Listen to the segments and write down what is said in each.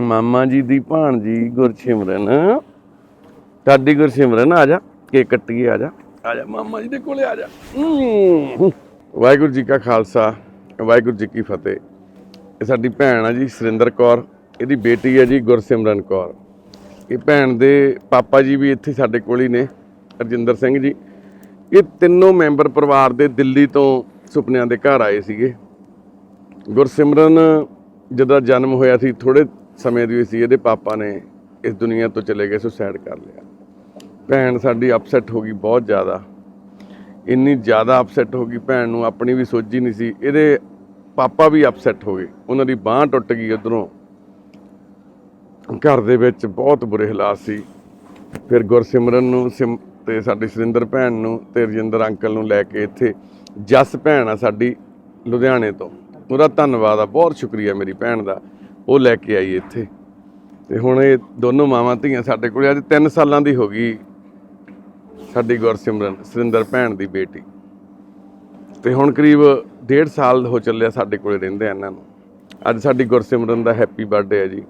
ਮਾਮਾ ਜੀ ਦੀ ਭਾਣਜੀ ਗੁਰਸਿਮਰਨ। ਸਾਡੀ ਗੁਰਸਿਮਰਨ ਆ ਜਾ ਕੇ ਕੱਟੀਏ ਆ ਜਾ। ਆ ਜਾ ਮਾਮਾ ਜੀ ਦੇ ਕੋਲੇ ਆ ਜਾ। ਵਾਹਿਗੁਰੂ ਜੀ ਕਾ ਖਾਲਸਾ ਵਾਹਿਗੁਰੂ ਜੀ ਕੀ ਫਤਿਹ। ਇਹ ਸਾਡੀ ਭੈਣ ਆ ਜੀ ਸੁਰਿੰਦਰ ਕੌਰ ਇਹਦੀ ਬੇਟੀ ਹੈ ਜੀ ਗੁਰਸਿਮਰਨ ਕੌਰ। ਇਹ ਭੈਣ ਦੇ ਪਾਪਾ ਜੀ ਵੀ ਇੱਥੇ ਸਾਡੇ ਕੋਲ ਹੀ ਨੇ ਰਜਿੰਦਰ ਸਿੰਘ ਜੀ। ਇਹ ਤਿੰਨੋਂ ਮੈਂਬਰ ਪਰਿਵਾਰ ਦੇ ਦਿੱਲੀ ਤੋਂ ਸੁਪਨਿਆਂ ਦੇ ਘਰ ਆਏ ਸੀਗੇ। ਗੁਰਸਿਮਰਨ ਜਦੋਂ ਜਨਮ ਹੋਇਆ ਸੀ ਥੋੜੇ ਸਮੇਂ ਦੀ ਸੀ, ਇਹਦੇ ਪਾਪਾ ਨੇ ਇਸ ਦੁਨੀਆ ਤੋਂ ਚਲੇ ਗਏ ਸੁਸਾਈਡ ਕਰ ਲਿਆ। ਭੈਣ ਸਾਡੀ ਅਪਸੈਟ ਹੋ ਗਈ ਬਹੁਤ ਜ਼ਿਆਦਾ। ਇੰਨੀ ਜ਼ਿਆਦਾ ਅਪਸੈਟ ਹੋ ਗਈ, ਭੈਣ ਨੂੰ ਆਪਣੀ ਵੀ ਸੋਝੀ ਨਹੀਂ ਸੀ, ਇਹਦੇ ਪਾਪਾ ਵੀ ਅਪਸੈਟ ਹੋ ਗਏ। ਉਹਨਾਂ ਦੀ ਬਾਹ ਟੁੱਟ ਗਈ ਉਧਰੋਂ। ਘਰ ਦੇ ਵਿੱਚ ਬਹੁਤ ਬੁਰੇ ਹਾਲਾਤ ਸੀ। ਫਿਰ ਗੁਰਸਿਮਰਨ ਨੂੰ, ਸਿਮ, ਤੇ ਸਾਡੀ ਸੁਰਿੰਦਰ ਭੈਣ ਨੂੰ, ਤੇ ਰਜਿੰਦਰ ਅੰਕਲ ਨੂੰ ਲੈ ਕੇ ਇੱਥੇ ਜਸ ਭੈਣ ਆ ਸਾਡੀ, ਲੁਧਿਆਣੇ ਤੋਂ। ਉਹਦਾ ਧੰਨਵਾਦ ਆ, ਬਹੁਤ ਸ਼ੁਕਰੀਆ ਮੇਰੀ ਭੈਣ ਦਾ। ਉਹ ਲੈ ਕੇ ਆਈ ਇੱਥੇ। ਤੇ ਹੁਣ ਇਹ ਦੋਨੋਂ ਮਾਵਾਂ ਧੀਆਂ ਸਾਡੇ ਕੋਲ ਅੱਜ 3 ਸਾਲਾਂ ਦੀ ਹੋ ਗਈ ਸਾਡੀ ਗੁਰਸਿਮਰਨ, ਸੁਰਿੰਦਰ ਭੈਣ ਦੀ ਬੇਟੀ। ਤੇ ਹੁਣ ਕਰੀਬ 1.5 ਸਾਲ ਹੋ ਚੱਲਿਆ ਸਾਡੇ ਕੋਲੇ ਰਹਿੰਦੇ ਆ ਇਹਨਾਂ ਨੂੰ। ਅੱਜ ਸਾਡੀ ਗੁਰਸਿਮਰਨ ਦਾ ਹੈਪੀ ਬਰਥਡੇ ਹੈ ਜੀ।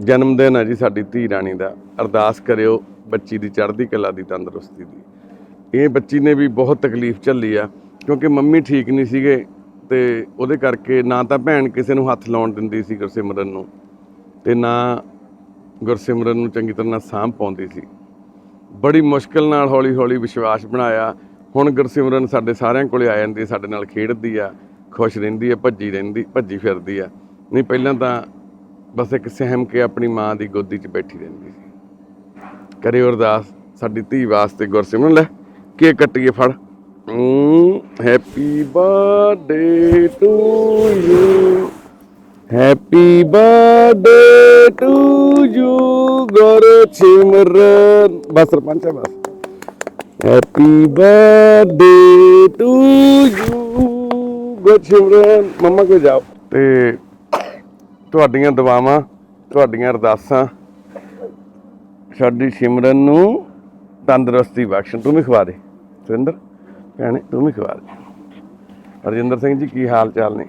ਜਨਮ ਦਿਨ ਹੈ ਜੀ ਸਾਡੀ ਧੀ ਰਾਣੀ ਦਾ। ਅਰਦਾਸ ਕਰਿਓ ਬੱਚੀ ਦੀ ਚੜ੍ਹਦੀ ਕਲਾ ਦੀ, ਤੰਦਰੁਸਤੀ ਦੀ। ਇਹ ਬੱਚੀ ਨੇ ਵੀ ਬਹੁਤ ਤਕਲੀਫ ਝੱਲੀ ਆ, ਕਿਉਂਕਿ ਮੰਮੀ ਠੀਕ ਨਹੀਂ ਸੀਗੇ। ਤੇ ਉਹਦੇ ਕਰਕੇ ਨਾ ਤਾਂ ਭੈਣ ਕਿਸੇ ਨੂੰ ਹੱਥ ਲਾਉਣ ਦਿੰਦੀ ਸੀ ਗੁਰਸਿਮਰਨ ਨੂੰ ਤੇ ਨਾ ਗੁਰਸਿਮਰਨ ਨੂੰ ਚੰਗੀ ਤਰ੍ਹਾਂ ਸਾਂਭ ਪਾਉਂਦੀ ਸੀ। ਬੜੀ ਮੁਸ਼ਕਲ ਨਾਲ ਹੌਲੀ-ਹੌਲੀ ਵਿਸ਼ਵਾਸ ਬਣਾਇਆ। ਹੁਣ ਗੁਰਸਿਮਰਨ ਸਾਡੇ ਸਾਰਿਆਂ ਕੋਲੇ ਆ ਜਾਂਦੀ ਸਾਡੇ ਨਾਲ ਖੇਡਦੀ ਆ, ਖੁਸ਼ ਰਹਿੰਦੀ ਆ ਭੱਜੀ ਰਹਿੰਦੀ, ਭੱਜੀ ਫਿਰਦੀ ਆ। ਨਹੀਂ, ਪਹਿਲਾਂ ਤਾਂ ਬਸ ਇੱਕ ਸਹਿਮ ਕੇ ਆਪਣੀ ਮਾਂ ਦੀ ਗੋਦੀ 'ਚ ਬੈਠੀ ਰਹਿੰਦੀ ਸੀ। ਕਰੇ ਅਰਦਾਸ, ਸਾਡੀ ਧੀ ਵਾਸਤੇ ਗੁਰਸਿਮਰਨ ਲੈ ਕੇ ਕੱਟੀਏ ਫੜ। Happy birthday to you. Happy birthday to you Gursimran ਬਸ ਸਰਪੰਚ ਆ, ਬਸ। Happy birthday to you Gursimran ਮੰਮਾ ਕੋ ਜਾਓ। ਤੇ ਤੁਹਾਡੀਆਂ ਦੁਆਵਾਂ, ਤੁਹਾਡੀਆਂ ਅਰਦਾਸਾਂ, ਸਾਡੀ ਸਿਮਰਨ ਨੂੰ ਤੰਦਰੁਸਤੀ ਬਖਸ਼ਣ। ਤੂੰ ਵੀ ਖਵਾ ਦੇ। ਸੁਰਿੰਦਰ। ਭੈਣੇ, ਤੂੰ ਵੀ ਖਵਾ ਦੇ। ਰਜਿੰਦਰ ਸਿੰਘ ਜੀ, ਕੀ ਹਾਲ ਚਾਲ ਨੇ?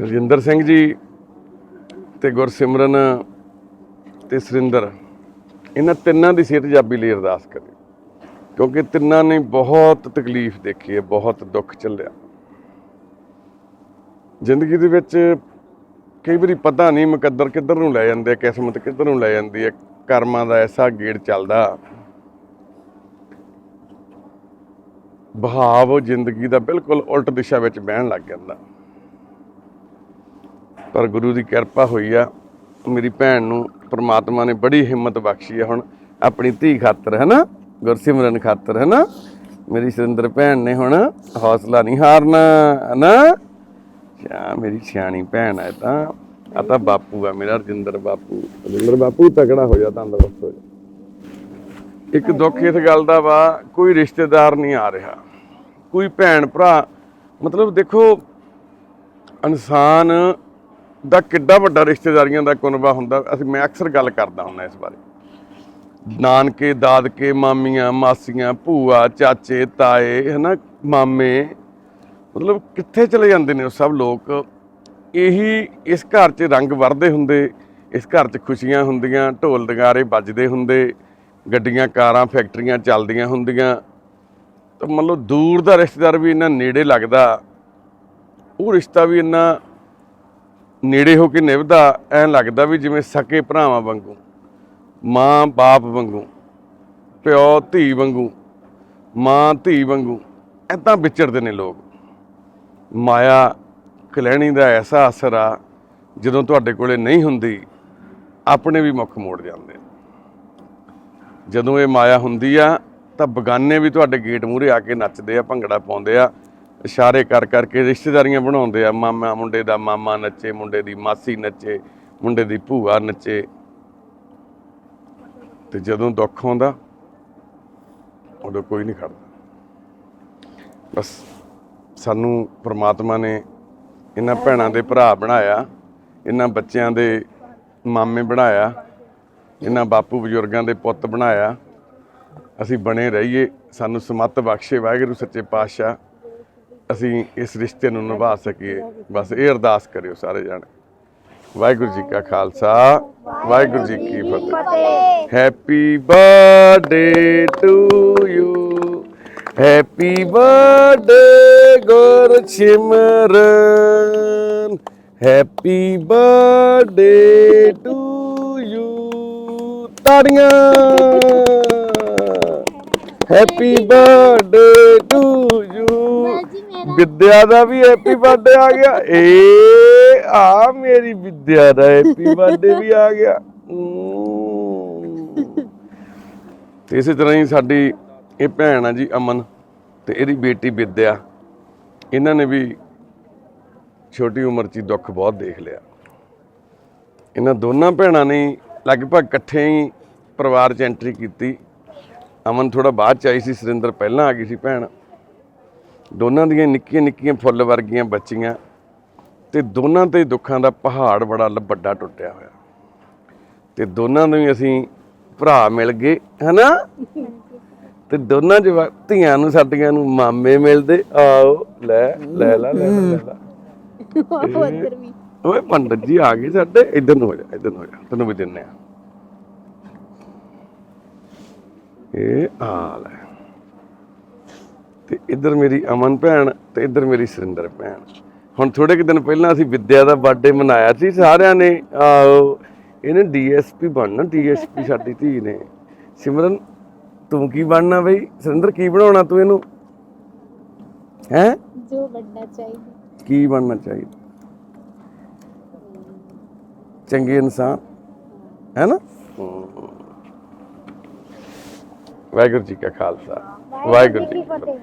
ਰਜਿੰਦਰ ਸਿੰਘ ਜੀ ਤੇ ਗੁਰਸਿਮਰਨ ਤੇ ਸੁਰਿੰਦਰ, ਇਹਨਾਂ ਤਿੰਨਾਂ ਦੀ ਸਿਹਤ ਜਾਬੀ ਲਈ ਅਰਦਾਸ ਕਰੇ। ਕਿਉਂਕਿ ਤਿੰਨਾਂ ਨੇ ਬਹੁਤ ਤਕਲੀਫ ਦੇਖੀ ਹੈ, ਬਹੁਤ ਦੁੱਖ ਚੱਲਿਆ ਜ਼ਿੰਦਗੀ ਦੇ ਵਿੱਚ ਕਈ ਵਾਰੀ ਪਤਾ ਨਹੀਂ ਮੁਕੱਦਰ ਕਿੱਧਰ ਨੂੰ ਲੈ ਜਾਂਦੇ ਕਿਸਮਤ ਕਿੱਧਰ ਨੂੰ ਲੈ ਜਾਂਦੀ ਹੈ, ਕਰਮਾਂ ਦਾ ਐਸਾ ਗੇੜ ਚੱਲਦਾ। ਬਹਾਵ ਜ਼ਿੰਦਗੀ ਦਾ ਬਿਲਕੁਲ ਉਲਟ ਦਿਸ਼ਾ ਵਿੱਚ ਬਹਿਣ ਲੱਗ ਜਾਂਦਾ। ਪਰ ਗੁਰੂ ਦੀ ਕਿਰਪਾ ਹੋਈ ਆ, ਮੇਰੀ ਭੈਣ ਨੂੰ ਪ੍ਰਮਾਤਮਾ ਨੇ ਬੜੀ ਹਿੰਮਤ ਬਖਸ਼ੀ ਆ ਹੁਣ, ਆਪਣੀ ਧੀ ਖਾਤਰ ਹੈ ਨਾ ਗੁਰਸਿਮਰਨ ਖਾਤਰ ਹੈ ਨਾ ਮੇਰੀ ਸੁਰਿੰਦਰ ਭੈਣ ਨੇ ਹੁਣ ਹੌਸਲਾ ਨਹੀਂ ਹਾਰਨਾ ਹੈ ਨਾ ਸ਼ਾ ਮੇਰੀ ਸਿਆਣੀ ਭੈਣ ਹੈ ਤਾਂ। ਆ ਤਾਂ ਬਾਪੂ ਆ ਮੇਰਾ, ਰਜਿੰਦਰ ਬਾਪੂ। ਰਜਿੰਦਰ ਬਾਪੂ ਤਕੜਾ ਹੋ ਜਾ, ਤੰਦਰੁਸਤ ਹੋ ਜਾ। ਇੱਕ ਦੁੱਖ ਇਸ ਗੱਲ ਦਾ ਵਾ ਕੋਈ ਰਿਸ਼ਤੇਦਾਰ ਨਹੀਂ ਆ ਰਿਹਾ। ਕੋਈ ਭੈਣ ਭਰਾ ਮਤਲਬ ਦੇਖੋ ਇਨਸਾਨ ਦਾ ਕਿੱਡਾ ਵੱਡਾ ਰਿਸ਼ਤੇਦਾਰੀਆਂ ਦਾ ਕੁਨਬਾ ਹੁੰਦਾ। ਅਸੀਂ ਮੈਂ ਅਕਸਰ ਗੱਲ ਕਰਦਾ ਹੁੰਦਾ ਇਸ ਬਾਰੇ। ਨਾਨਕੇ ਦਾਦਕੇ ਮਾਮੀਆਂ ਮਾਸੀਆਂ ਭੂਆ ਚਾਚੇ ਤਾਏ ਹਨਾ ਮਾਮੇ ਮਤਲਬ ਕਿੱਥੇ ਚਲੇ ਜਾਂਦੇ ਨੇ ਉਹ ਸਭ ਲੋਕ। ਇਹੀ ਇਸ ਘਰ 'ਚ ਰੰਗ ਵਰਦੇ ਹੁੰਦੇ ਇਸ ਘਰ 'ਚ ਖੁਸ਼ੀਆਂ ਹੁੰਦੀਆਂ ਢੋਲ ਨਗਾਰੇ ਵੱਜਦੇ ਹੁੰਦੇ। ਗੱਡੀਆਂ, ਕਾਰਾਂ, ਫੈਕਟਰੀਆਂ ਚੱਲਦੀਆਂ ਹੁੰਦੀਆਂ। ਤਾਂ ਮੰਨ ਲਓ ਦੂਰ ਦਾ ਰਿਸ਼ਤੇਦਾਰ ਵੀ ਇੰਨਾ ਨੇੜੇ ਲੱਗਦਾ, ਉਹ ਰਿਸ਼ਤਾ ਵੀ ਇੰਨਾ ਨੇੜੇ ਹੋ ਕੇ ਨਿਭਦਾ, ਐਂ ਲੱਗਦਾ ਵੀ ਜਿਵੇਂ ਸਕੇ ਭਰਾਵਾਂ ਵਾਂਗੂ, ਮਾਂ, ਬਾਪ ਵਾਂਗੂ, ਪਿਓ, ਧੀ ਵਾਂਗੂ, ਮਾਂ, ਧੀ ਵਾਂਗੂ ਐਦਾਂ ਵਿਚਰਦੇ ਨੇ ਲੋਕ। ਮਾਇਆ ਕਲਹਿਣੀ ਦਾ ਐਸਾ ਅਸਰ ਆ, ਜਦੋਂ ਤੁਹਾਡੇ ਕੋਲੇ ਨਹੀਂ ਹੁੰਦੀ, ਆਪਣੇ ਵੀ ਮੁੱਖ ਮੋੜ ਜਾਂਦੇ ਜਦੋਂ ਇਹ ਮਾਇਆ ਹੁੰਦੀ ਆ, ਤਾਂ ਬਗਾਨੇ ਵੀ ਤੁਹਾਡੇ ਗੇਟ ਮੂਹਰੇ ਆ ਕੇ ਨੱਚਦੇ ਆ, ਭੰਗੜਾ ਪਾਉਂਦੇ ਆ, ਇਸ਼ਾਰੇ ਕਰ ਕਰਕੇ ਰਿਸ਼ਤੇਦਾਰੀਆਂ ਬਣਾਉਂਦੇ ਆ, ਮਾਮਾ ਮੁੰਡੇ ਦਾ ਮਾਮਾ ਨੱਚੇ, ਮੁੰਡੇ ਦੀ ਮਾਸੀ ਨੱਚੇ, ਮੁੰਡੇ ਦੀ ਭੂਆ ਨੱਚੇ। ਤੇ ਜਦੋਂ ਦੁੱਖ ਆਉਂਦਾ, ਉਦੋਂ ਕੋਈ ਨਹੀਂ ਖੜਦਾ। ਬਸ ਸਾਨੂੰ ਪ੍ਰਮਾਤਮਾ ਨੇ ਇਹਨਾਂ ਭੈਣਾਂ ਦੇ ਭਰਾ ਬਣਾਇਆ, ਇਹਨਾਂ ਬੱਚਿਆਂ ਦੇ ਮਾਮੇ ਬਣਾਇਆ ਇਹਨਾਂ ਬਾਪੂ ਬਜ਼ੁਰਗਾਂ ਦੇ ਪੁੱਤ ਬਣਾਇਆ, ਅਸੀਂ ਬਣੇ ਰਹੀਏ, ਸਾਨੂੰ ਸਮੱਤ ਬਖਸ਼ੇ, ਵਾਹਿਗੁਰੂ ਸੱਚੇ ਪਾਤਸ਼ਾਹ, ਅਸੀਂ ਇਸ ਰਿਸ਼ਤੇ ਨੂੰ ਨਿਭਾ ਸਕੀਏ। ਬਸ ਇਹ ਅਰਦਾਸ ਕਰਿਓ ਸਾਰੇ ਜਾਣੇ। ਵਾਹਿਗੁਰੂ ਜੀ ਕਾ ਖਾਲਸਾ, ਵਾਹਿਗੁਰੂ ਜੀ ਕੀ ਫਤਿਹ। Happy birthday to you happy birthday Gursimran happy birthday to you ਤਾੜੀਆਂ। Happy birthday to you Vidya ਦਾ ਵੀ ਹੈਪੀ ਬਰਥਡੇ ਆ ਗਿਆ। ਏ, ਆ ਮੇਰੀ ਵਿਦਿਆ ਦਾ ਹੈਪੀ ਬਰਥਡੇ ਵੀ ਆ ਗਿਆ। ਤੇ ਇਸੇ ਤਰ੍ਹਾਂ ਹੀ ਸਾਡੀ ਇਹ ਭੈਣ ਆ ਜੀ ਅਮਨ ਤੇ ਇਹਦੀ ਬੇਟੀ ਵਿਦਿਆ। ਇਹਨਾਂ ਨੇ ਵੀ ਛੋਟੀ ਉਮਰ 'ਚ ਹੀ ਦੁੱਖ ਬਹੁਤ ਦੇਖ ਲਿਆ। ਇਹਨਾਂ ਦੋਨਾਂ ਭੈਣਾਂ ਨੇ ਲਗਭਗ ਇਕੱਠੇ ਹੀ ਪਰਿਵਾਰ 'ਚ ਐਂਟਰੀ ਕੀਤੀ। ਅਮਨ ਥੋੜਾ ਬਾਅਦ 'ਚ ਆਈ ਸੀ ਸੁਰਿੰਦਰ ਪਹਿਲਾਂ ਆ ਗਈ ਸੀ ਭੈਣ। ਦੋਨਾਂ ਦੀਆਂ ਨਿੱਕੀਆਂ ਨਿੱਕੀਆਂ ਫੁੱਲ ਵਰਗੀਆਂ ਬੱਚੀਆਂ ਤੇ ਦੋਨਾਂ ਤੇ ਦੁੱਖਾਂ ਦਾ ਪਹਾੜ ਬੜਾ ਵੱਡਾ ਟੁੱਟਿਆ ਹੋਇਆ। ਤੇ ਦੋਨਾਂ ਨੂੰ ਅਸੀਂ ਭਰਾ ਮਿਲ ਗਏ ਹਨਾ? ਤੇ ਦੋਨਾਂ ਜਵਾ ਧੀਆਂ ਨੂੰ ਸਾਡੀਆਂ ਨੂੰ ਮਾਮੇ ਮਿਲਦੇ। ਆਓ ਲੈ ਲੈ ਲਾ ਲੈ ਲਾ, ਲਾ ਉਧਰ ਵੀ ਓਏ ਪੰਡਤ ਜੀ ਆ ਗਏ ਸਾਡੇ ਇਧਰ ਨੂੰ ਹੋ ਜਾ ਇਧਰ ਨੂੰ ਹੋ ਜਾ ਤੈਨੂੰ ਵੀ ਦਿੰਨੇ ਆ। ਇਹ ਆ ਲੈ। ਤੇ ਇੱਧਰ ਮੇਰੀ ਅਮਨ ਭੈਣ ਤੇ ਇੱਧਰ ਮੇਰੀ ਸੁਰਿੰਦਰ ਭੈਣ। ਹੁਣ ਥੋੜੇ ਕੁ ਦਿਨ ਪਹਿਲਾਂ ਅਸੀਂ ਵਿਦਿਆ ਦਾ ਬਰਥਡੇ ਮਨਾਇਆ ਸੀ ਸਾਰਿਆਂ ਨੇ ਆਓ ਇਹਨੇ ਡੀਐਸਪੀ ਬਣਨਾ ਡੀਐਸਪੀ ਸਾਡੀ ਧੀ ਨੇ। ਸਿਮਰਨ ਤੂੰ ਕੀ ਬਣਨਾ ਬਈ? ਸੁਰਿੰਦਰ ਕੀ ਬਣਾਉਣਾ ਤੂੰ ਇਹਨੂੰ? ਹੈ? ਜੋ ਵੱਡਾ ਚਾਹੀਦਾ। ਕੀ ਬਣਨਾ ਚਾਹੀਦਾ? ਚੰਗੇ ਇਨਸਾਨ ਹੈ ਨਾ? ਵਾਹਿਗੁਰੂ ਜੀ ਕਾ ਖਾਲਸਾ ਵਾਹਿਗੁਰੂ ਜੀ ਕੀ ਫਤਿਹ।